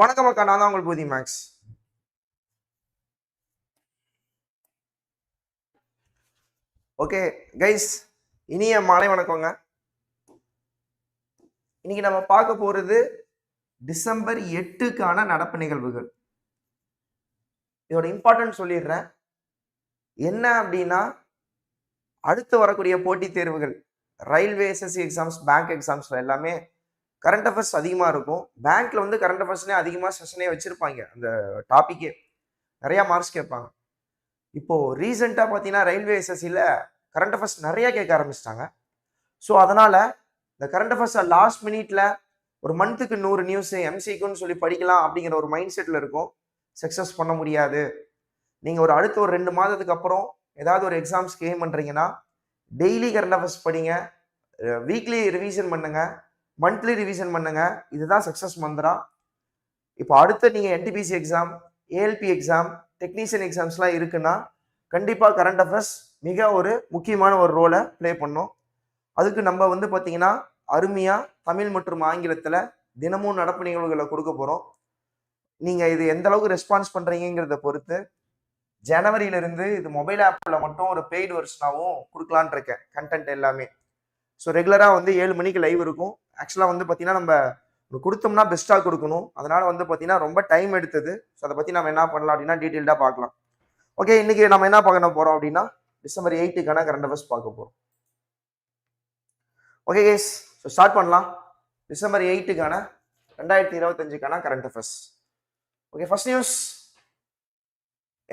வணக்கம் மக்கா நான் தான் உங்கள் பூதி மேக்ஸ். ஓகே கைஸ் இனிய மாலை வணக்கங்க. இன்னைக்கு நம்ம பார்க்க போறது டிசம்பர் எட்டுக்கான நடப்பு நிகழ்வுகள். இதோட இம்பார்ட்டன்ட் சொல்லிடுறேன். என்ன அப்படின்னா அடுத்து வரக்கூடிய போட்டித் தேர்வுகள் railway SSC exams bank exams எல்லாமே கரண்ட் அஃபேர்ஸ் அதிகமாக இருக்கும். பேங்க்கில் வந்து கரண்ட் அஃபேர்ஸ்னே அதிகமாக செஷனே வச்சுருப்பாங்க. அந்த டாப்பிக்கே நிறையா மார்க்ஸ் கேட்பாங்க. இப்போது ரீசெண்டாக பார்த்தீங்கன்னா ரயில்வே எஸ்எஸ்சியில் கரண்ட் அஃபேர்ஸ் நிறையா கேட்க ஆரம்பிச்சிட்டாங்க. ஸோ அதனால் இந்த கரண்ட் அஃபேர்ஸை லாஸ்ட் மினிட்ல ஒரு மந்த்துக்கு நூறு நியூஸ் எம்சிக்குன்னு சொல்லி படிக்கலாம் அப்படிங்கிற ஒரு மைண்ட் செட்டில் இருக்கும். சக்ஸஸ் பண்ண முடியாது. நீங்கள் ஒரு அடுத்த ஒரு ரெண்டு மாதத்துக்கு அப்புறம் ஏதாவது ஒரு எக்ஸாம்ஸ்க்கு ஏம் பண்ணுறீங்கன்னா டெய்லி கரண்ட் அஃபேர்ஸ் படிங்க. வீக்லி ரிவிஷன் பண்ணுங்கள் மந்த்லி ரிவிஷன் பண்ணுங்க. இதுதான் சக்ஸஸ் மந்திரா. இப்போ அடுத்து நீங்கள் NTPC exam ALP exam technician எக்ஸாம்ஸ்லாம் இருக்குன்னா கண்டிப்பாக கரண்ட் அஃபேர்ஸ் மிக ஒரு முக்கியமான ஒரு ரோலை ப்ளே பண்ணும். அதுக்கு நம்ம வந்து பார்த்தீங்கன்னா அருமையாக தமிழ் மற்றும் ஆங்கிலத்தில் தினமும் நடப்பு நிகழ்வுகளை கொடுக்க போகிறோம் நீங்கள் இது எந்த அளவுக்கு ரெஸ்பான்ஸ் பண்ணுறீங்கிறத பொறுத்து ஜனவரியிலிருந்து இது மொபைல் ஆப்பில் மட்டும் ஒரு பெய்டு வருஷனாகவும் கொடுக்கலான் இருக்கேன். கண்டென்ட் எல்லாமே. ஸோ ரெகுலராக வந்து ஏழு மணிக்கு லைவ் இருக்கும். ஆக்சுவலாக வந்து பார்த்தீங்கன்னா நம்ம கொடுத்தோம்னா பெஸ்ட்டாக கொடுக்கணும். அதனால் வந்து பார்த்தீங்கன்னா ரொம்ப டைம் எடுத்தது. ஸோ அதை பற்றி நம்ம என்ன பண்ணலாம் அப்படின்னா டீட்டெயில்டாக பார்க்கலாம் ஓகே இன்றைக்கி நம்ம என்ன பார்க்க போகிறோம் அப்படின்னா டிசம்பர் எயிட்டுக்கான கரண்ட் அஃபேர்ஸ் பார்க்க போகிறோம் ஓகே கேஸ் ஸோ ஸ்டார்ட் பண்ணலாம். டிசம்பர் எயிட்டுக்கான ரெண்டாயிரத்தி இருபத்தஞ்சுக்கான current affairs okay first news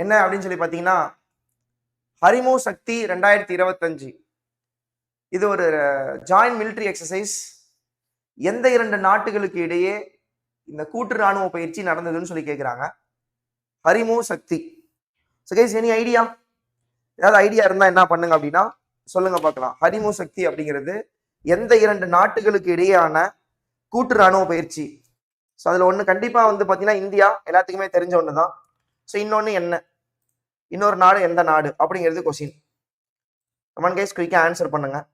என்ன அப்படின்னு சொல்லி பார்த்தீங்கன்னா ஹரிமோ சக்தி ரெண்டாயிரத்தி இருபத்தஞ்சு. இது ஒரு ஜாயின்ட் மிலிட்ரி எக்ஸசைஸ் எந்த இரண்டு நாட்டுகளுக்கு இடையே இந்த கூட்டு ராணுவ பயிற்சி நடந்ததுன்னு சொல்லி கேட்குறாங்க Harimau Shakti. So guys any idea ஏதாவது ஐடியா இருந்தால் என்ன பண்ணுங்க அப்படின்னா சொல்லுங்க பார்க்கலாம். ஹரிமோ சக்தி அப்படிங்கிறது எந்த இரண்டு நாட்டுகளுக்கு இடையேயான கூட்டு ராணுவ பயிற்சி. ஸோ அதில் ஒன்று கண்டிப்பாக வந்து பார்த்தீங்கன்னா இந்தியா எல்லாத்துக்குமே தெரிஞ்ச ஒன்று தான் ஸோ இன்னொன்று என்ன? இன்னொரு நாடு எந்த நாடு? அப்படிங்கிறது கொஸ்டின் கமன் கைஸ் குயிக்காக ஆன்சர் பண்ணுங்கள்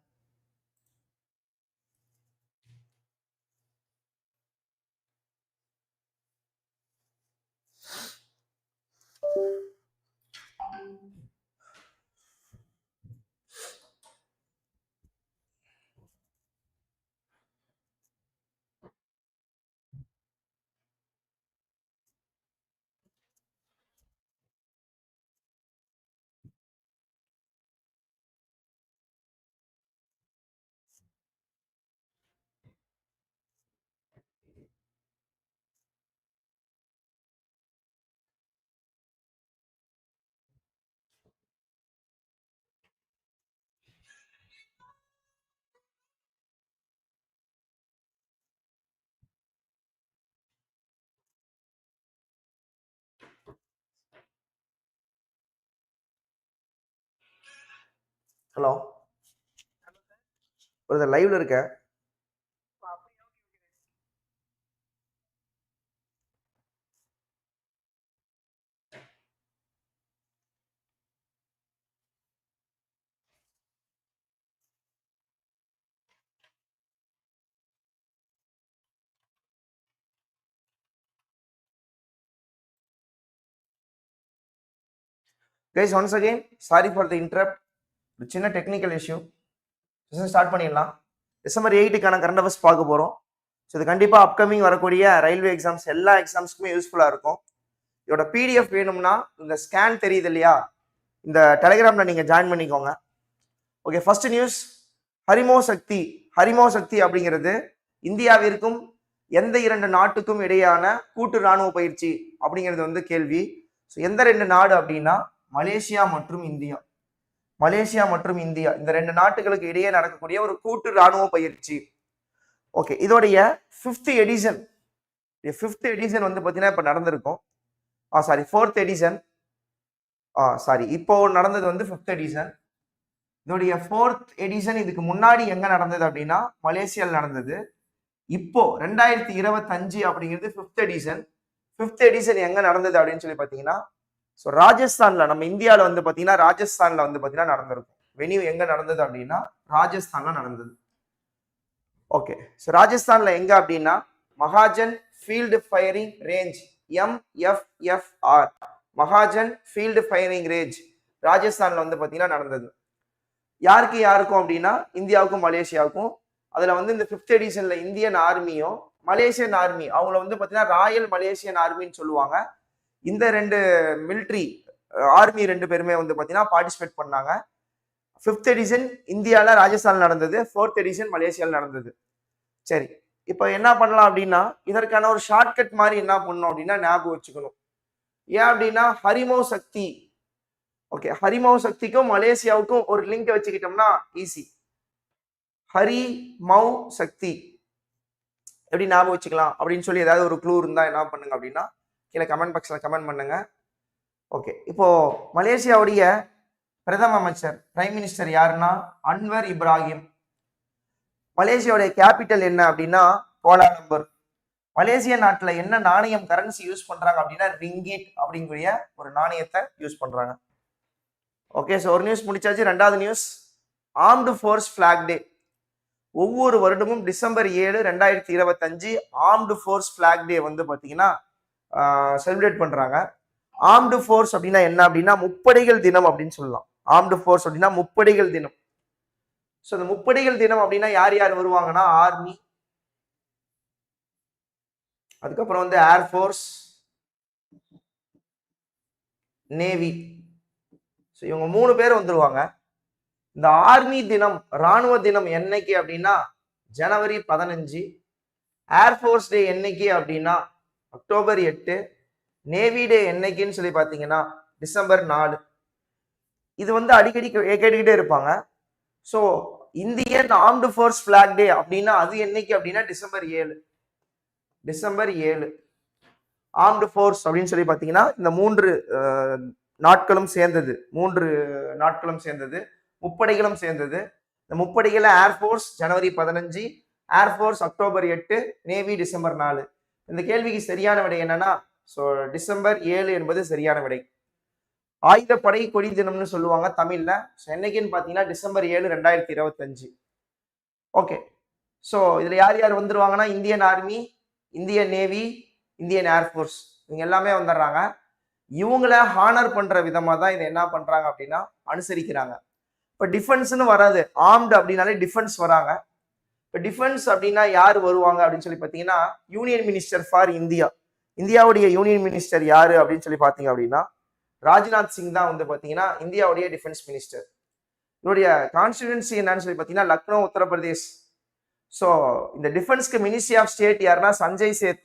ஹலோ ஒரு லைவ்ல இருக்க? Guys once again sorry for the interrupt ஒரு சின்ன டெக்னிக்கல் இஷ்யூ ஸ்டார்ட் பண்ணிடலாம். டிசம்பர் எயிட்டுக்கான கரண்ட் அஃபேர்ஸ் பார்க்க போகிறோம் ஸோ இது கண்டிப்பாக அப்கமிங் வரக்கூடிய ரயில்வே எக்ஸாம்ஸ் எல்லா எக்ஸாம்ஸ்க்குமே யூஸ்ஃபுல்லாக இருக்கும். இதோட பிடிஎஃப் வேணும்னா இந்த ஸ்கேன் தெரியுது இல்லையா? இந்த டெலிகிராமில் நீங்கள் ஜாயின் பண்ணிக்கோங்க. Okay first news Harimau Shakti. Harimau Shakti அப்படிங்கிறது இந்தியாவிற்கும் எந்த இரண்டு நாட்டுக்கும் இடையான கூட்டு ராணுவ பயிற்சி அப்படிங்கிறது வந்து கேள்வி. ஸோ எந்த ரெண்டு நாடு அப்படின்னா மலேசியா மற்றும் இந்தியா. மலேசியா மற்றும் இந்தியா இந்த ரெண்டு நாட்டுகளுக்கு இடையே நடக்கக்கூடிய ஒரு கூட்டு ராணுவ பயிற்சி. ஓகே இதோடைய ஃபிஃப்த் எடிஷன் ஃபிஃப்த் எடிஷன் வந்து பார்த்தீங்கன்னா இப்போ நடந்திருக்கும். ஆ சாரி ஃபோர்த் எடிஷன் ஆ சாரி இப்போ நடந்தது வந்து ஃபிஃப்த் எடிஷன் இதோடைய ஃபோர்த் எடிஷன் இதுக்கு முன்னாடி எங்கே நடந்தது அப்படின்னா மலேசியாவில் நடந்தது. இப்போ ரெண்டாயிரத்தி இருபத்தஞ்சு அப்படிங்கிறது ஃபிஃப்த் எடிஷன் ஃபிஃப்த் எடிஷன் எங்கே நடந்தது அப்படின்னு சொல்லி பார்த்தீங்கன்னா ஸோ ராஜஸ்தான்ல நம்ம இந்தியாவில் வந்து பார்த்தீங்கன்னா ராஜஸ்தான்ல வந்து பார்த்தீங்கன்னா நடந்திருக்கும். வெனியூ எங்க நடந்தது அப்படின்னா ராஜஸ்தான்ல நடந்தது. ஓகே ஸோ ராஜஸ்தான்ல எங்க அப்படின்னா Mahajan field firing range MFFR Mahajan field firing range ராஜஸ்தான்ல வந்து பார்த்தீங்கன்னா நடந்தது. யாருக்கு யாருக்கும் அப்படின்னா இந்தியாவுக்கும் மலேசியாவுக்கும் அதில் வந்து இந்த ஃபிஃப்த் எடிஷன்ல இந்தியன் ஆர்மியும் மலேசியன் ஆர்மி அவங்கள வந்து பார்த்தீங்கன்னா ராயல் மலேசியன் ஆர்மின்னு சொல்லுவாங்க. இந்த ரெண்டு மிலிட்ரி ஆர்மி ரெண்டு பேருமே வந்து பார்த்தீங்கன்னா பார்ட்டிசிபேட் பண்ணாங்க. ஃபிஃப்த் எடிஷன் இந்தியாவில் ராஜஸ்தான் நடந்தது ஃபோர்த் எடிஷன் மலேசியாவில் நடந்தது. சரி இப்போ என்ன பண்ணலாம் அப்படின்னா இதற்கான ஒரு ஷார்ட்கட் மாதிரி என்ன பண்ணணும் அப்படின்னா ஞாபகம் வச்சுக்கணும். ஏன் அப்படின்னா ஹரிமோ சக்தி. ஓகே ஹரிமோ சக்திக்கும் மலேசியாவுக்கும் ஒரு லிங்க் வச்சுக்கிட்டோம்னா ஈஸி ஹரி மௌ சக்தி. எப்படி ஞாபகம் வச்சுக்கலாம்? அப்படின்னு சொல்லி ஏதாவது ஒரு க்ளூ இருந்தால் என்ன பண்ணுங்க அப்படின்னா கீழே கமெண்ட் பாக்ஸில் கமெண்ட் பண்ணுங்க. ஓகே இப்போது மலேசியாவுடைய பிரதம அமைச்சர் பிரைம் மினிஸ்டர் யாருன்னா? அன்வர் இப்ராஹிம். மலேசியாவுடைய கேபிட்டல் என்ன அப்படின்னா? கோலாலம்பூர் மலேசிய நாட்டில் என்ன நாணயம் கரன்சி யூஸ் பண்ணுறாங்க அப்படின்னா ரிங்கிட் அப்படிங்கிற ஒரு நாணயத்தை யூஸ் பண்ணுறாங்க ஓகே ஸோ ஒரு நியூஸ் முடிச்சாச்சு. ரெண்டாவது news armed force flag day ஒவ்வொரு வருடமும் டிசம்பர் ஏழு ரெண்டாயிரத்தி இருபத்தஞ்சு ஆர்ம்டு ஃபோர்ஸ் ஃபிளாக் டே வந்து பார்த்தீங்கன்னா செலிப்ரேட் பண்ணுறாங்க ஆர்ம்டு ஃபோர்ஸ் அப்படின்னா என்ன அப்படின்னா முப்படைகள் தினம் அப்படின்னு சொல்லலாம். ஆர்ம்டு ஃபோர்ஸ் அப்படின்னா முப்படைகள் தினம். ஸோ இந்த முப்படைகள் தினம் அப்படின்னா யார் யார் வருவாங்கன்னா ஆர்மி அதுக்கப்புறம் வந்து ஏர்ஃபோர்ஸ் நேவி ஸோ இவங்க மூணு பேர் வந்துருவாங்க. இந்த ஆர்மி தினம் ராணுவ தினம் என்னைக்கு அப்படின்னா ஜனவரி பதினஞ்சு. ஏர்ஃபோர்ஸ் டே என்னைக்கு அப்படின்னா அக்டோபர் எட்டு நேவி டே என்னைக்குன்னு சொல்லி பார்த்தீங்கன்னா டிசம்பர் நாலு. இது வந்து அடிக்கடி கே- கேட்டுக்கிட்டே இருப்பாங்க. So Indian armed force flag day அப்படின்னா அது என்னைக்கு அப்படின்னா டிசம்பர் ஏழு. டிசம்பர் ஏழு. ஆர்ம்டு ஃபோர்ஸ் அப்படின்னு சொல்லி பார்த்தீங்கன்னா இந்த மூன்று நாட்களும் சேர்ந்தது. மூன்று நாட்களும் சேர்ந்தது. முப்படைகளும் சேர்ந்தது. இந்த முப்படைகள ஏர்ஃபோர்ஸ் ஜனவரி பதினஞ்சு. ஏர்ஃபோர்ஸ் அக்டோபர் எட்டு நேவி டிசம்பர் நாலு. இந்த கேள்விக்கு சரியான விடை என்னன்னா ஸோ டிசம்பர் ஏழு என்பது சரியான விடை. ஆயுதப்படை கொடி தினம்னு சொல்லுவாங்க தமிழ்ல. ஸோ என்னைக்குன்னு பார்த்தீங்கன்னா டிசம்பர் ஏழு ரெண்டாயிரத்தி இருபத்தஞ்சு. ஓகே ஸோ இதில் யார் யார் வந்துருவாங்கன்னா Indian army Indian navy Indian air force இவங்க எல்லாமே வந்துடுறாங்க. இவங்கள ஹானர் பண்ற விதமாக தான் இதை என்ன பண்றாங்க அப்படின்னா அனுசரிக்கிறாங்க. இப்போ டிஃபென்ஸ்னு வராது. ஆர்ம்டு அப்படின்னாலே டிஃபென்ஸ் வராங்க. இப்போ டிஃபென்ஸ் அப்படின்னா யார் வருவாங்க அப்படின்னு சொல்லி பார்த்தீங்கன்னா யூனியன் மினிஸ்டர் ஃபார் இந்தியா. இந்தியாவுடைய யூனியன் மினிஸ்டர் யாரு அப்படின்னு சொல்லி பார்த்தீங்க அப்படின்னா ராஜ்நாத் சிங் தான் வந்து பார்த்தீங்கன்னா இந்தியாவுடைய டிஃபென்ஸ் மினிஸ்டர் இவருடைய கான்ஸ்டிடுவன்சி என்னன்னு சொல்லி பார்த்தீங்கன்னா லக்னோ உத்தரப்பிரதேஷ். ஸோ இந்த டிஃபென்ஸ்க்கு மினிஸ்ட்ரி ஆஃப் ஸ்டேட் யாருன்னா சஞ்சய் சேத்.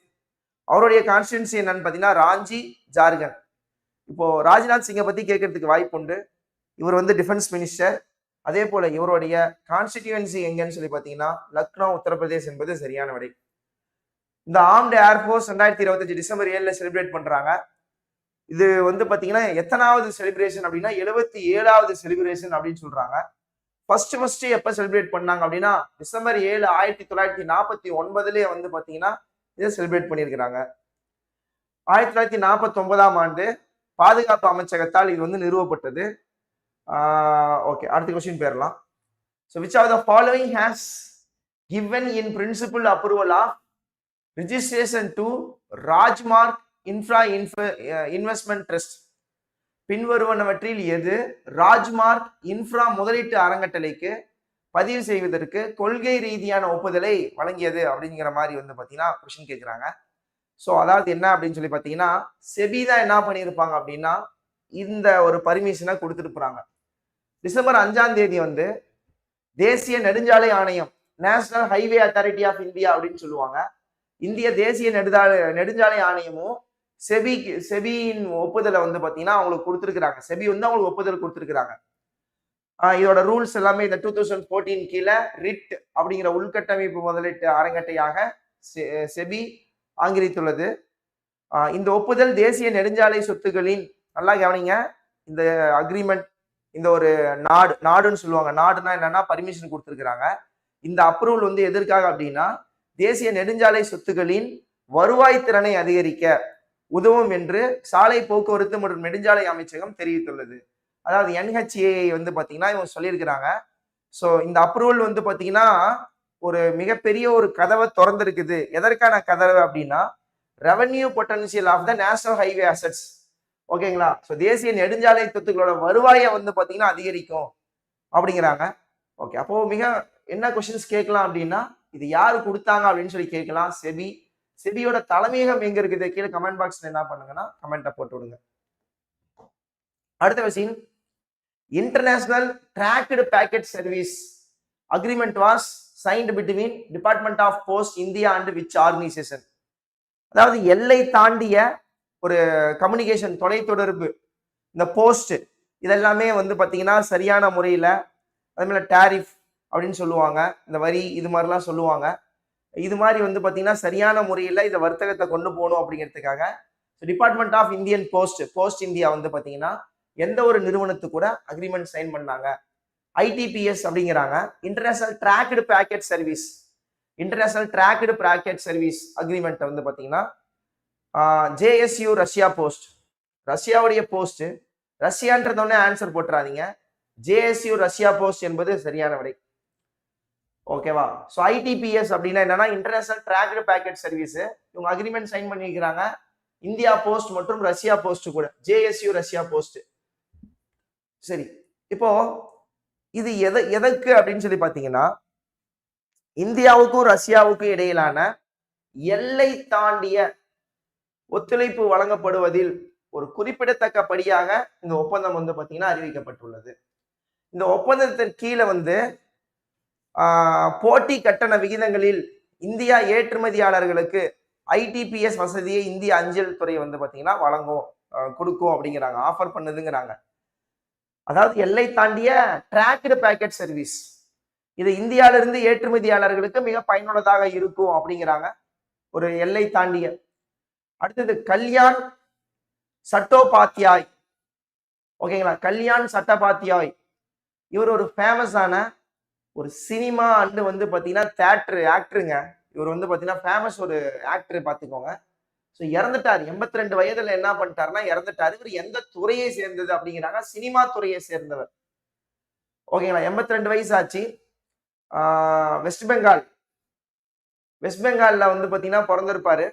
அவருடைய கான்ஸ்டிடுவன்சி என்னன்னு பார்த்தீங்கன்னா ராஞ்சி ஜார்கண்ட். இப்போ ராஜ்நாத் சிங்கை பற்றி கேட்கறதுக்கு வாய்ப்பு உண்டு. இவர் வந்து டிஃபென்ஸ் மினிஸ்டர் அதே போல இவருடைய கான்ஸ்டிடியூன்சி எங்கன்னு சொல்லி பார்த்தீங்கன்னா லக்னோ உத்தரப்பிரதேஷ் என்பது சரியான விடை இந்த ஆர்ம்டு ஏர்ஃபோர்ஸ் ரெண்டாயிரத்தி இருபத்தஞ்சு டிசம்பர் ஏழில் செலிப்ரேட் பண்றாங்க. இது வந்து பார்த்தீங்கன்னா எத்தனாவது செலிப்ரேஷன் அப்படின்னா எழுபத்தி ஏழாவது செலிப்ரேஷன் அப்படின்னு சொல்றாங்க. ஃபர்ஸ்ட் ஃபர்ஸ்ட் எப்போ செலிப்ரேட் பண்ணாங்க அப்படின்னா டிசம்பர் ஏழு ஆயிரத்தி தொள்ளாயிரத்தி நாற்பத்தி ஒன்பதுலேயே வந்து பார்த்தீங்கன்னா இதை செலிப்ரேட் பண்ணியிருக்கிறாங்க. ஆயிரத்தி தொள்ளாயிரத்தி நாற்பத்தி ஒன்பதாம் ஆண்டு பாதுகாப்பு அமைச்சகத்தால் இது வந்து நிறுவப்பட்டது. ஓகே அடுத்த question பேரலாம் so which are the following has given in principle approval of registration to Rajmarg infra investment trust பின்வருவனவற்றில் எது ராஜ்மார்க் இன்ஃப்ரா முதலீட்டு அறங்கட்டளைக்கு பதிவு செய்வதற்கு கொள்கை ரீதியான ஒப்புதலை வழங்கியது அப்படிங்கிற மாதிரி வந்து பார்த்தீங்கன்னா கொஷின் கேட்குறாங்க ஸோ அதாவது என்ன அப்படின்னு சொல்லி பார்த்தீங்கன்னா செபி தான் என்ன பண்ணியிருப்பாங்க அப்படின்னா இந்த ஒரு பர்மிஷனை கொடுத்துருப்பாங்க டிசம்பர் அஞ்சாம் தேதி வந்து தேசிய நெடுஞ்சாலை ஆணையம் national highway authority of India அப்படின்னு சொல்லுவாங்க. இந்திய தேசிய நெடுஞ்சாலை நெடுஞ்சாலை ஆணையமும் செபிக்கு செபியின் ஒப்புதலை வந்து பார்த்தீங்கன்னா அவங்களுக்கு கொடுத்துருக்குறாங்க. செபி வந்து அவங்களுக்கு ஒப்புதல் கொடுத்துருக்குறாங்க. இதோட ரூல்ஸ் எல்லாமே இந்த டூ தௌசண்ட் ஃபோர்டீன் கீழே ரிட் அப்படிங்கிற உள்கட்டமைப்பு முதலீட்டு அரங்கட்டையாக செ- செபி ஆங்கிரித்துள்ளது இந்த ஒப்புதல் தேசிய நெடுஞ்சாலை சொத்துக்களின் நல்லா கவனிங்க. இந்த அக்ரிமெண்ட் இந்த ஒரு நாடு நாடுன்னு சொல்லுவாங்க. நாடுனா என்னன்னா பர்மிஷன் கொடுத்துருக்குறாங்க. இந்த அப்ரூவல் வந்து எதற்காக அப்படின்னா தேசிய நெடுஞ்சாலை சொத்துக்களின் வருவாய் திறனை அதிகரிக்க உதவும் என்று சாலை போக்குவரத்து மற்றும் நெடுஞ்சாலை அமைச்சகம் தெரிவித்துள்ளது. அதாவது என்ஹெச்ஏ வந்து பார்த்தீங்கன்னா இவங்க சொல்லியிருக்கிறாங்க. ஸோ இந்த அப்ரூவல் வந்து பார்த்தீங்கன்னா ஒரு மிகப்பெரிய ஒரு கதவை திறந்திருக்குது. எதற்கான கதவை அப்படின்னா revenue potential of the national highway assets ஓகேங்களா? ஸோ தேசிய நெடுஞ்சாலை சொத்துக்களோட வருவாயை வந்து பார்த்தீங்கன்னா அதிகரிக்கும் அப்படிங்கிறாங்க. ஓகே அப்போ மிக என்ன கொஸ்டின்ஸ் கேட்கலாம் அப்படின்னா இது யாரு கொடுத்தாங்க அப்படின்னு சொல்லி கேட்கலாம். செபி செபியோட தலைமையகம் எங்க இருக்குது? கீழே கமெண்ட் பாக்ஸ்ல என்ன பண்ணுங்கன்னா கமெண்ட்டை போட்டு விடுங்க. அடுத்த விஷயம் international tracked packet service agreement was signed between department of post India and which organisation அதாவது எல்லை தாண்டிய ஒரு கம்யூனிகேஷன் தொலைத்தொடர்பு இந்த போஸ்ட் இதெல்லாமே வந்து பார்த்தீங்கன்னா சரியான முறையில் அதேமாதிரி டேரிஃப் அப்படின்னு சொல்லுவாங்க. இந்த வரி இது மாதிரிலாம் சொல்லுவாங்க. இது மாதிரி வந்து பார்த்தீங்கன்னா சரியான முறையில் இந்த வர்த்தகத்தை கொண்டு போகணும் அப்படிங்கிறதுக்காக department of Indian post post India வந்து பார்த்தீங்கன்னா எந்த ஒரு நிறுவனத்து கூட அக்ரிமெண்ட் சைன் பண்ணாங்க. ஐடிபிஎஸ் அப்படிங்கிறாங்க. International tracked packet service international tracked packet service agreement வந்து பார்த்தீங்கன்னா ஜேஎஸ்யூ ரஷ்யா போஸ்ட். ரஷ்யாவுடைய போஸ்ட். ரஷ்யான்றதோடனே ஆன்சர் போட்டுறாதீங்க. ஜேஎஸ்யூ ரஷ்யா போஸ்ட் என்பது சரியான விடை. ஓகேவா ஸோ ஐடிபிஎஸ் அப்படின்னா என்னன்னா இன்டர்நேஷனல் டிராக்டு பேக்கெட் சர்வீஸ் இவங்க அக்ரிமெண்ட் சைன் பண்ணிக்கிறாங்க இந்தியா போஸ்ட் மற்றும் ரஷ்யா போஸ்ட் கூட. JSU Russia post. சரி. இப்போ இது எதை எதற்கு அப்படின்னு சொல்லி பார்த்தீங்கன்னா இந்தியாவுக்கும் ரஷ்யாவுக்கும் இடையிலான எல்லை தாண்டிய ஒத்துழைப்பு வழங்கப்படுவதில் ஒரு குறிப்பிடத்தக்க படியாக இந்த ஒப்பந்தம் வந்து பார்த்தீங்கன்னா அறிவிக்கப்பட்டுள்ளது. இந்த ஒப்பந்தத்தின் கீழே வந்து போட்டி கட்டண விகிதங்களில் இந்தியா ஏற்றுமதியாளர்களுக்கு ஐடிபிஎஸ் வசதியை இந்திய அஞ்சல் துறை வந்து பார்த்தீங்கன்னா வழங்கும் கொடுக்கும் அப்படிங்கிறாங்க. ஆஃபர் பண்ணுதுங்கிறாங்க. அதாவது எல்லை தாண்டிய டிராக்டு பேக்கெட் சர்வீஸ் இது இந்தியாவிலிருந்து ஏற்றுமதியாளர்களுக்கு மிக பயனுள்ளதாக இருக்கும் அப்படிங்கிறாங்க. ஒரு எல்லை தாண்டிய அடுத்தது கல்யாண் சட்டோபாத்தியாய். ஓகேங்களா? கல்யாண் சட்டபாத்தியாய். இவர் ஒரு ஃபேமஸான ஒரு சினிமா அண்டு வந்து பார்த்தீங்கன்னா தேட்ரு ஆக்டருங்க இவர் வந்து பார்த்தீங்கன்னா ஃபேமஸ் ஒரு ஆக்டர் பார்த்துக்கோங்க ஸோ இறந்துட்டார். எண்பத்தி ரெண்டு வயதுல என்ன பண்ணிட்டாருன்னா இறந்துட்டாரு. இவர் எந்த துறையை சேர்ந்தது அப்படிங்கிறாங்க சினிமா துறையை சேர்ந்தவர். ஓகேங்களா? எண்பத்தி ரெண்டு வயசு ஆச்சு வெஸ்ட் பெங்கால். வெஸ்ட் பெங்காலில் வந்து பார்த்தீங்கன்னா பிறந்திருப்பாரு.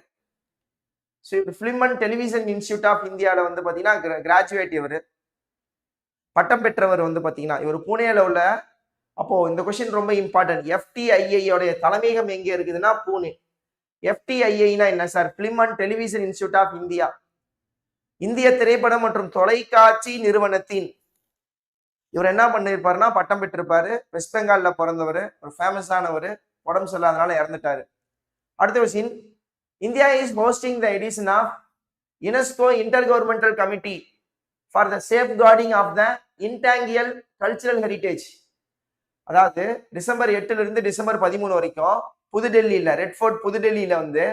Film and television institute of இந்தியாவில் வந்து பார்த்தீங்கன்னா கிராஜுவேட் இவர். பட்டம் பெற்றவர் வந்து பார்த்தீங்கன்னா இவர் புனேல உள்ள அப்போ இந்த கொஸ்டின் ரொம்ப இம்பார்ட்டன்ட் எஃப்டிஐஐயோடைய தலைமையகம் எங்கே இருக்குதுன்னா பூனே. எஃப்டிஐஐனா என்ன sir? Film and television institute of India இந்திய திரைப்படம் மற்றும் தொலைக்காட்சி நிறுவனத்தின். இவர் என்ன பண்ணிருப்பாருன்னா பட்டம் பெற்றிருப்பாரு. வெஸ்ட் பெங்கால்ல பிறந்தவர் ஒரு ஃபேமஸானவர் உடம்பு சரியில்லாதனால இறந்துட்டாரு. அடுத்த question India is hosting the edition of UNESCO intergovernmental committee for the safeguarding of the intangible cultural heritage அதாவது டிசம்பர் எட்டுல இருந்து டிசம்பர் பதிமூணு வரைக்கும் புதுடெல்லியில ரெட் ஃபோர்ட் புதுடெல்லியில வந்து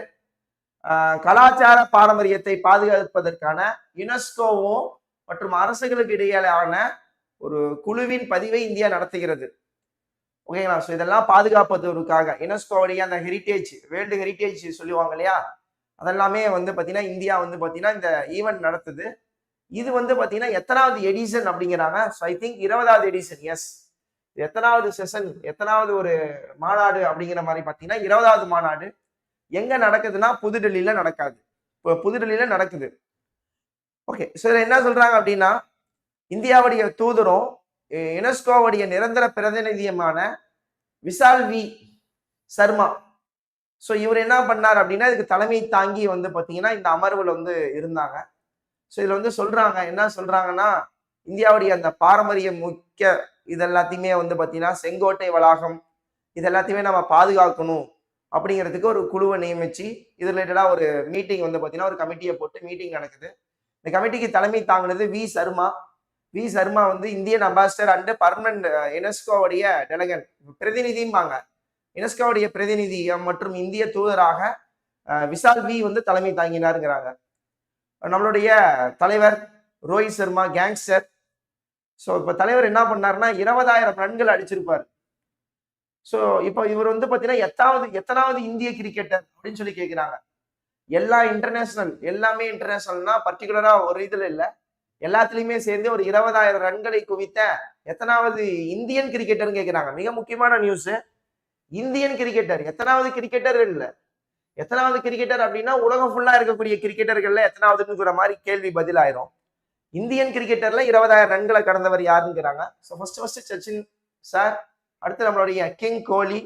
கலாச்சார பாரம்பரியத்தை பாதுகாப்பதற்கான யுனெஸ்கோவும் மற்றும் அரசுகளுக்கு இடையிலான ஒரு குழுவின் பதிவை இந்தியா நடத்துகிறது. ஓகேங்களா ஸோ இதெல்லாம் பாதுகாப்பதற்காக. யுனெஸ்கோடைய அந்த ஹெரிட்டேஜ் வேர்ல்டு ஹெரிட்டேஜ் சொல்லுவாங்க இல்லையா? அதெல்லாமே வந்து பார்த்தீங்கன்னா இந்தியா வந்து பார்த்தீங்கன்னா இந்த ஈவெண்ட் நடத்துது. இது வந்து பார்த்தீங்கன்னா எத்தனாவது எடிஷன் அப்படிங்கிறாங்க. ஸோ ஐ திங்க் இருபதாவது எடிஷன் எஸ் எத்தனாவது செஷன் எத்தனாவது ஒரு மாநாடு அப்படிங்கிற மாதிரி பார்த்தீங்கன்னா இருபதாவது மாநாடு. எங்கே நடக்குதுன்னா புதுடெல்லியில நடக்காது. இப்போ புதுடெல்லியில நடக்குது. ஓகே ஸோ இதில் என்ன சொல்றாங்க அப்படின்னா இந்தியாவுடைய தூதரும் யுனெஸ்கோவுடைய நிரந்தர பிரதிநிதியமான விஷால் வி சர்மா. ஸோ இவர் என்ன பண்ணார் அப்படின்னா இதுக்கு தலைமை தாங்கி வந்து பார்த்தீங்கன்னா இந்த அமர்வில் வந்து இருந்தாங்க. ஸோ இதில் வந்து சொல்கிறாங்க என்ன சொல்கிறாங்கன்னா இந்தியாவுடைய அந்த பாரம்பரிய முக்கிய இது எல்லாத்தையுமே வந்து பார்த்தீங்கன்னா செங்கோட்டை வளாகம் இது எல்லாத்தையுமே நம்ம பாதுகாக்கணும் அப்படிங்கிறதுக்கு ஒரு குழுவை நியமிச்சு இது ரிலேட்டடாக ஒரு மீட்டிங் வந்து பார்த்தீங்கன்னா ஒரு கமிட்டியை போட்டு மீட்டிங் நடக்குது. இந்த கமிட்டிக்கு தலைமை தாங்கினது வி சர்மா. வி. சர்மா வந்து இந்தியன் அம்பாசிடர் அண்ட் பர்மனன்ட் யுனெஸ்கோவுடைய டெலகன் பிரதிநிதிம்பாங்க. யுனெஸ்கோவுடைய பிரதிநிதி மற்றும் இந்திய தூதராக விசால் விஷால் வி வந்து தலைமை தாங்கினாருங்கிறாங்க. நம்மளுடைய தலைவர் ரோஹித் சர்மா கேங்ஸ்டர் ஸோ இப்போ தலைவர் என்ன பண்ணாருன்னா இருபதாயிரம் ரன்கள் அடிச்சிருப்பார். ஸோ இப்போ இவர் வந்து பார்த்தீங்கன்னா எத்தாவது எத்தனாவது இந்திய கிரிக்கெட்டர் அப்படின்னு சொல்லி கேட்குறாங்க எல்லா இன்டர்நேஷனல் எல்லாமே இன்டர்நேஷனல்னா பர்டிகுலராக ஒரு இதில் இல்லை. எல்லாத்துலயுமே சேர்ந்து ஒரு இருபதாயிரம் ரன்களை குவித்த எத்தனாவது இந்தியன் கிரிக்கெட்டர்னு கேட்குறாங்க மிக முக்கியமான நியூஸ் இந்தியன் கிரிக்கெட்டர் எத்தனாவது கிரிக்கெட்டர் இல்ல. எத்தனாவது கிரிக்கெட்டர் அப்படின்னா உலகம் ஃபுல்லா இருக்கக்கூடிய கிரிக்கெட்டர்கள்ல எத்தனாவதுங்கிற மாதிரி கேள்வி பதிலாயிரும் இந்தியன் கிரிக்கெட்டர்ல இருபதாயிரம் ரன்களை கடந்தவர் யாருங்கிறாங்க? So first first Sachin sir அடுத்து நம்மளுடைய கிங் கோலி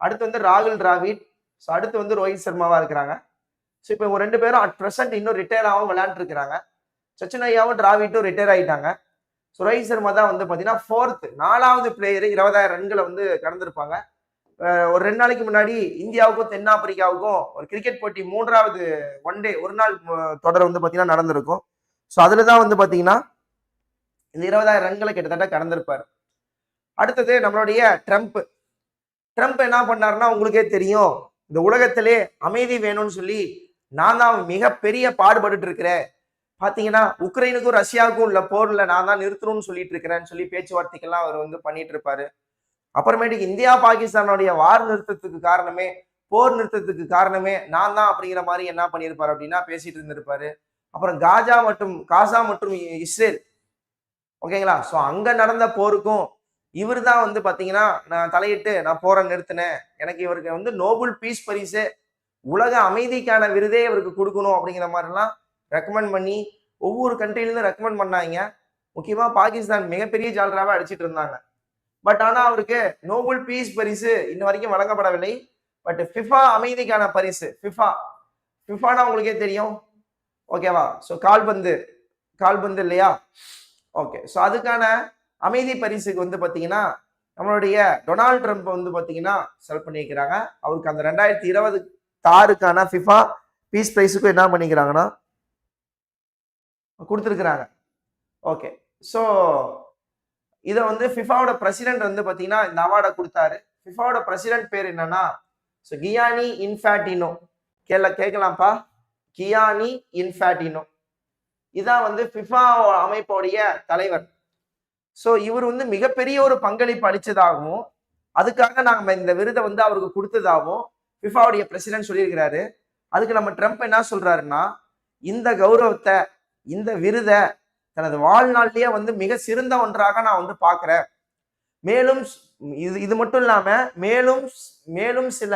அடுத்து வந்து ராகுல் டிராவிட் ஸோ அடுத்து வந்து ரோஹித் சர்மாவா இருக்கிறாங்க. ஸோ இப்போ இவங்க ரெண்டு பேரும் அட் ப்ரெசென்ட் இன்னும் ரிட்டையர் ஆகாம விளையாண்டுருக்கிறாங்க சச்சின் ஐயாவும் டிராவிட்டும் ரிட்டையர் ஆயிட்டாங்க. ஸோ ரோஹித் சர்மா தான் வந்து பார்த்தீங்கன்னா ஃபோர்த்து நாலாவது பிளேயர் இருபதாயிரம் ரன்களை வந்து கடந்திருப்பாங்க. ஒரு ரெண்டு நாளைக்கு முன்னாடி இந்தியாவுக்கும் தென்னாப்பிரிக்காவுக்கும் ஒரு கிரிக்கெட் போட்டி மூன்றாவது ஒன் டே ஒரு நாள் தொடர் வந்து பார்த்தீங்கன்னா நடந்திருக்கும். ஸோ அதில் தான் வந்து பார்த்தீங்கன்னா இந்த இருபதாயிரம் ரன்களை கிட்டத்தட்ட கடந்திருப்பார். அடுத்தது நம்மளுடைய ட்ரம்ப் ட்ரம்ப் என்ன பண்ணாருன்னா உங்களுக்கே தெரியும். இந்த உலகத்திலே அமைதி வேணும்னு சொல்லி நான் தான் மிகப்பெரிய பாடுபட்டு இருக்கிறேன். பார்த்தீங்கன்னா உக்ரைனுக்கும் ரஷ்யாவுக்கும் உள்ள போர்ல நான் தான் நிறுத்தணும்னு சொல்லிட்டு இருக்கிறேன்னு சொல்லி பேச்சுவார்த்தைக்கெல்லாம் அவர் வந்து பண்ணிட்டு இருப்பாரு. அப்புறமேட்டுக்கு இந்தியா பாகிஸ்தானுடைய வார் நிறுத்தத்துக்கு காரணமே போர் நிறுத்தத்துக்கு காரணமே நான் தான் அப்படிங்கிற மாதிரி என்ன பண்ணியிருப்பாரு அப்படின்னா பேசிட்டு இருந்திருப்பாரு. அப்புறம் காஜா மற்றும் காசா மற்றும் இ- இஸ்ரேல். ஓகேங்களா? ஸோ அங்க நடந்த போருக்கும் இவர் தான் வந்து பாத்தீங்கன்னா நான் தலையிட்டு நான் போரை நிறுத்தினேன். எனக்கு இவருக்கு வந்து நோபல் பீஸ் பரிசு உலக அமைதிக்கான விருதே இவருக்கு கொடுக்கணும் அப்படிங்கிற மாதிரிலாம் ரெக்கமெண்ட் பண்ணி ஒவ்வொரு கண்ட்ரிலேருந்து ரெக்கமெண்ட் பண்ணாங்க முக்கியமாக பாகிஸ்தான் மிகப்பெரிய ஜால்ராவை அடிச்சிட்டு இருந்தாங்க. பட் ஆனால் அவருக்கு நோபல் பீஸ் பரிசு இன்ன வரைக்கும் வழங்கப்படவில்லை. பட் ஃபிஃபா அமைதிக்கான பரிசு ஃபிஃபா ஃபிஃபானா உங்களுக்கே தெரியும். ஓகேவா ஸோ கால்பந்து. கால்பந்து இல்லையா? ஓகே ஸோ அதுக்கான அமைதி பரிசுக்கு வந்து பார்த்தீங்கன்னா நம்மளுடைய டொனால்ட் ட்ரம்ப் வந்து பார்த்தீங்கன்னா செலக்ட் பண்ணியிருக்கிறாங்க. அவருக்கு அந்த ரெண்டாயிரத்தி இருபது தாருக்கான ஃபிஃபா பீஸ் ப்ரைஸுக்கும் என்ன பண்ணிக்கிறாங்கன்னா கொடுத்துருக்குறாங்க. ஓகே ஸோ இதை வந்து ஃபிஃபாவோட பிரசிடென்ட் வந்து பார்த்தீங்கன்னா இந்த அவார்டை கொடுத்தாரு. ஃபிஃபாவோட பிரசிடென்ட் பேர் என்னன்னா ஸோ கியானி இன்ஃபேட்டினோ கேள கேட்கலாம்ப்பா? கியானி இன்ஃபேட்டினோ இதான் வந்து ஃபிஃபா அமைப்போடைய தலைவர். ஸோ இவர் வந்து மிகப்பெரிய ஒரு பங்களிப்பு அளித்ததாகவும் அதுக்காக நாங்கள் இந்த விருதை வந்து அவருக்கு கொடுத்ததாகவும் ஃபிஃபாவுடைய பிரசிடென்ட் சொல்லியிருக்கிறாரு. அதுக்கு நம்ம ட்ரம்ப் என்ன சொல்றாருன்னா இந்த கௌரவத்தை இந்த விருதை தனது வாழ்நாள்லயே வந்து மிக சிறந்த ஒன்றாக நான் வந்து பார்க்குறேன். மேலும் இது இது மட்டும் இல்லாம மேலும் ஸ்- மேலும் சில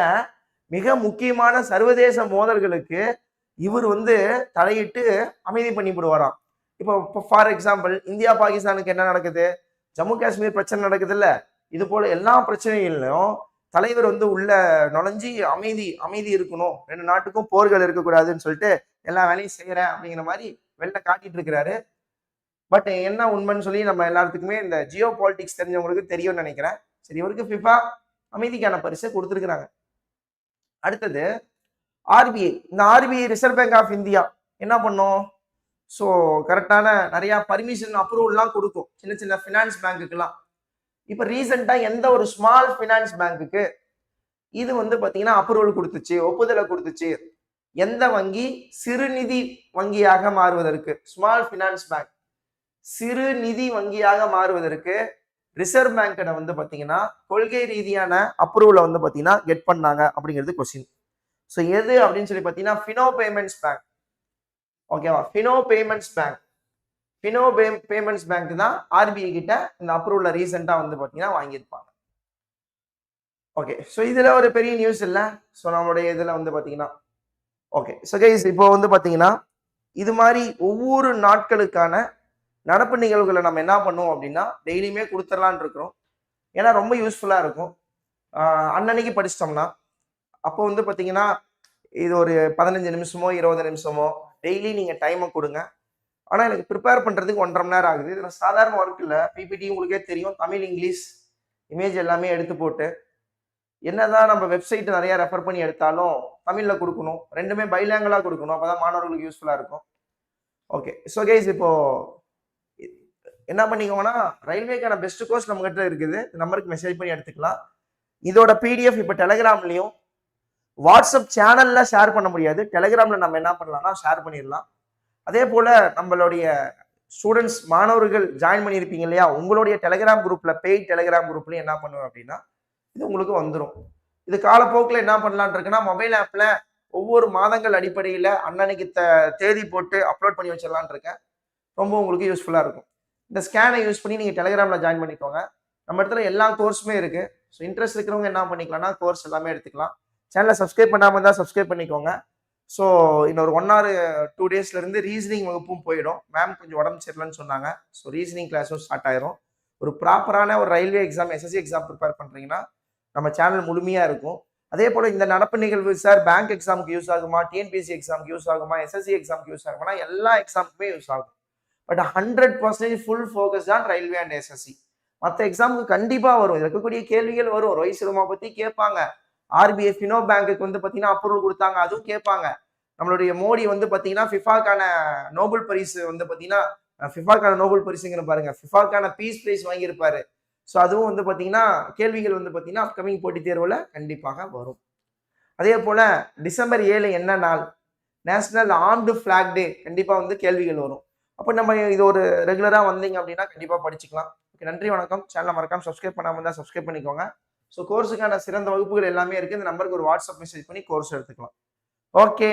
மிக முக்கியமான சர்வதேச மோதல்களுக்கு இவர் வந்து தலையிட்டு அமைதி பண்ணி போடுவாராம் இப்போ ஃபார் எக்ஸாம்பிள் இந்தியா பாகிஸ்தானுக்கு என்ன நடக்குது? ஜம்மு காஷ்மீர் பிரச்சனை நடக்குது இல்ல இது போல எல்லா பிரச்சனைகளிலும் தலைவர் வந்து உள்ள நுழைஞ்சி அமைதி அமைதி இருக்கணும். ரெண்டு நாட்டுக்கும் போர்கள் இருக்கக்கூடாதுன்னு சொல்லிட்டு எல்லா வேலையும் செய்யறேன் அப்படிங்கிற மாதிரி வெளில காட்டிட்டு இருக்கிறாரு. பட் என்ன உண்மைன்னு சொல்லி நம்ம எல்லாத்துக்குமே இந்த ஜியோ பாலிடிக்ஸ் தெரிஞ்சவங்களுக்கு தெரியும்னு நினைக்கிறேன். சரி இவருக்கு ஃபிஃபா அமைதிக்கான பரிசு கொடுத்துருக்குறாங்க. அடுத்தது ஆர்பிஐ இந்த RBI reserve bank of India என்ன பண்ணும்? ஸோ கரெக்டான நிறைய பர்மிஷன் அப்ரூவல்லாம் கொடுக்கும். சின்ன சின்ன ஃபினான்ஸ் பேங்க்குக்கெல்லாம் இப்போ ரீசெண்டாக எந்த ஒரு ஸ்மால் ஃபினான்ஸ் பேங்க்குக்கு இது வந்து பார்த்தீங்கன்னா அப்ரூவல் கொடுத்துச்சு ஒப்புதலை கொடுத்துச்சு. எந்த வங்கி? சிறுநிதி வங்கியாக மாறுவதற்கு. ஸ்மால் ஃபினான்ஸ் பேங்க் சிறு நிதி வங்கியாக மாறுவதற்கு ரிசர்வ் பேங்க்கிட வந்து பார்த்தீங்கன்னா கொள்கை ரீதியான அப்ரூவலை வந்து பார்த்தீங்கன்னா கெட் பண்ணாங்க அப்படிங்கிறது கொஸ்டின் ஸோ எது அப்படின்னு சொல்லி பார்த்தீங்கன்னா ஃபினோ பேமெண்ட்ஸ் பேங்க் ஓகேவா Fino payments bank Fino pay payments bank தான் ஆர்பிஐ கிட்ட இந்த அப்ரூவலை ரீசெண்டாக வந்து பார்த்தீங்கன்னா வாங்கியிருப்பாங்க. ஓகே ஸோ இதில் ஒரு பெரிய நியூஸ் இல்லை. ஸோ நம்மளுடைய இதில் வந்து பார்த்தீங்கன்னா ஓகே ஸோ கைஸ் இப்போ வந்து பார்த்தீங்கன்னா இது மாதிரி ஒவ்வொரு நாட்களுக்கான நடப்பு நிகழ்வுகளை நம்ம என்ன பண்ணுவோம் அப்படின்னா டெய்லியுமே கொடுத்துடலான் இருக்கிறோம். ஏன்னா ரொம்ப யூஸ்ஃபுல்லாக இருக்கும். அன்னன்னைக்கு படிச்சிட்டோம்னா அப்போ வந்து பார்த்தீங்கன்னா இது ஒரு பதினஞ்சு நிமிஷமோ இருபது நிமிஷமோ டெய்லி நீங்கள் டைமை கொடுங்க. ஆனால் எனக்கு ப்ரிப்பேர் பண்ணுறதுக்கு ஒன்றரை மணி நேரம் ஆகுது. இதில் சாதாரண ஒர்க் இல்லை. பிபிடி உங்களுக்கே தெரியும். தமிழ் இங்கிலீஷ் இமேஜ் எல்லாமே எடுத்து போட்டு என்னதான் நம்ம வெப்சைட் நிறைய ரெஃபர் பண்ணி எடுத்தாலும் தமிழில் கொடுக்கணும். ரெண்டுமே பைலாங்கலாக கொடுக்கணும். அப்போ தான் மாணவர்களுக்கு யூஸ்ஃபுல்லாக இருக்கும். ஓகே ஸோ கேஸ் இப்போ என்ன பண்ணிக்கோங்கன்னா ரயில்வேக்கான பெஸ்ட் கோர்ஸ் நம்ம கிட்ட இருக்குது. இந்த நம்பருக்கு மெசேஜ் பண்ணி எடுத்துக்கலாம். இதோட பிடிஎஃப் இப்போ டெலகிராம்லையும் வாட்ஸ்அப் சேனல்ல ஷேர் பண்ண முடியாது. டெலகிராம்ல நம்ம என்ன பண்ணலாம்னா ஷேர் பண்ணிடலாம். அதே போல நம்மளுடைய ஸ்டூடெண்ட்ஸ் மாணவர்கள் ஜாயின் பண்ணியிருப்பீங்க இல்லையா? உங்களுடைய டெலகிராம் குரூப்ல பெய்ட் டெலகிராம் குரூப்லையும் என்ன பண்ணுவேன் அப்படின்னா இது உங்களுக்கு வந்துடும் இது காலப்போக்கில் என்ன பண்ணலான் இருக்குன்னா மொபைல் ஆப்பில் ஒவ்வொரு மாதங்கள் அடிப்படையில் அன்னன்னைக்கு த தேதி போட்டு அப்லோட் பண்ணி வச்சிடலான் இருக்கேன் ரொம்ப உங்களுக்கு யூஸ்ஃபுல்லாக இருக்கும். இந்த ஸ்கேனை யூஸ் பண்ணி நீங்கள் டெலிகிராமில் ஜாயின் பண்ணிக்கோங்க. நம்ம இடத்துல எல்லா கோர்ஸுமே இருக்குது ஸோ இன்ட்ரெஸ்ட் இருக்கிறவங்க என்ன பண்ணிக்கலாம்னா கோர்ஸ் எல்லாமே எடுத்துக்கலாம். சேனலை சப்ஸ்கிரைப் பண்ணாமல் தான் சப்ஸ்கிரைப் பண்ணிக்கோங்க. ஸோ இன்னொரு ஒன் ஆர் டூ டேஸ்லேருந்து ரீசனிங் வகுப்பும் போயிடும். மேம் கொஞ்சம் உடம்பு சரியில்லைன்னு சொன்னாங்க. ஸோ ரீசனிங் கிளாஸும் ஸ்டார்ட் ஆயிரும். ஒரு ப்ராப்பரான ஒரு railway exam SSC exam prepare பண்ணுறீங்கன்னா நம்ம சேனல் முழுமையாக இருக்கும். அதே போல் இந்த நடப்பு நிகழ்வு சார் பேங்க் எக்ஸாமுக்கு யூஸ் ஆகுமா? டிஎன்பிஎஸ்சி எக்ஸாமுக்கு யூஸ் ஆகுமா? எஸ்எஸ்சி எக்ஸாமுக்கு யூஸ் ஆகுமா எல்லா எக்ஸாமுக்குமே யூஸ் ஆகும். But hundred percentage full focus தான் ரயில்வே அண்ட் எஸ்எஸ்சி மற்ற எக்ஸாமுக்கு கண்டிப்பாக வரும். இருக்கக்கூடிய கேள்விகள் வரும். ரோஹித் சர்மா பற்றி கேட்பாங்க. ஆர்பிஐ ஃபினோ பேங்க்குக்கு வந்து பார்த்தீங்கன்னா அப்ரூவல் கொடுத்தாங்க. அதுவும் கேட்பாங்க. நம்மளுடைய மோடி வந்து பார்த்தீங்கன்னா ஃபிஃபாக்கான நோபல் பரிசு வந்து பார்த்தீங்கன்னா ஃபிஃபாக்கான நோபல் பரிசுங்கிற பாருங்க. ஃபிஃபாக்கான பீஸ் பிரைஸ் வாங்கியிருப்பாரு. ஸோ அதுவும் வந்து பார்த்தீங்கன்னா கேள்விகள் வந்து பார்த்தீங்கன்னா அப்கமிங் போட்டித் தேர்வில் கண்டிப்பாக வரும். அதே போல் டிசம்பர் ஏழு என்ன நாள்? நேஷ்னல் ஆர்ம்டு ஃப்ளாக் டே கண்டிப்பாக வந்து கேள்விகள் வரும். அப்போ நம்ம இது ஒரு ரெகுலராக வந்தீங்க அப்படின்னா கண்டிப்பாக படிச்சுக்கலாம். ஓகே நன்றி வணக்கம். சேனலை மறக்காமல் சப்ஸ்கிரைப் பண்ணாமல் இருந்தால் சப்ஸ்கிரைப் பண்ணிக்கோங்க. ஸோ கோர்ஸுக்கான சிறந்த வகுப்புகள் எல்லாமே இருக்குது இந்த நம்பருக்கு ஒரு வாட்ஸ்அப் மெசேஜ் பண்ணி கோர்ஸ் எடுத்துக்கலாம். ஓகே